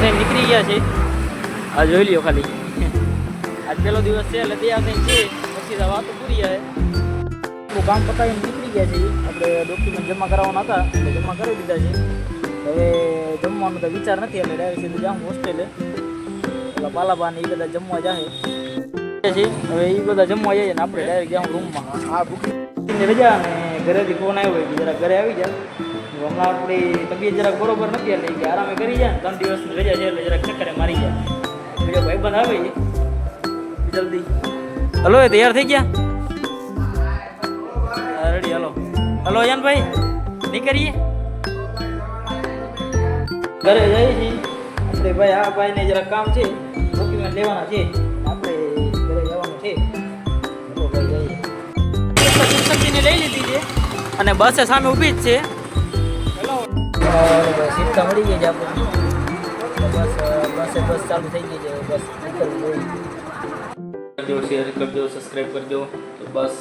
થઈને નીકળી ગયા છે આ જોઈ લ્યો ખાલી. આજ પહેલો દિવસ છે, એટલે ત્યાં થઈને છે પછી વાતો પૂરી જાય આપણું કામ પતાવીને નીકળી ગયા છે આપણે ડોક્યુમેન્ટ જમા કરાવવાના હતા, એટલે જમા કરી દીધા છે. હવે જમવાનો તો વિચાર નથી, એટલે ડાયરેક્ટ સીધું જાઉં હોસ્ટેલે એટલે પાલાબા ને એ બધા જમવા જાય છે હવે એ બધા જમવા જાય ને આપણે ડાયરેક્ટ જાઉં રૂમમાં આ બુકિંગ રજા અને ઘરેથી ફોન આવ્યો કે જરા ઘરે આવી જાય હમણાં આપણી તબિયત જરાક બરોબર નથી એટલે કે આરામે કરી જાય ત્રણ દિવસની રજા છે એટલે જરાક ચક્કરે મારી જાય. બીજો ભાઈ બંધ આવે જલ્દી. હલો, એ તૈયાર થઈ ગયા? Ready, hello. હલો યાનભાઈ નીકળીએ? ઘરે જઈએ છીએ. આપણે ભાઈ, આ ભાઈને જરાક કામ છે ડોક્યુમેન્ટ લેવાના છે. આપણે ઘરે જવાનું છે. ભાઈ લઈ લીધી છે અને બસે સામે ઊભી જ છે. હેલો મળી ગઈ છે આપણે બસ, બસે બસ ચાલુ થઈ ગઈ છે. બસ કરજો શેર કરજો સબસ્ક્રાઈબ કરજો તો બસ.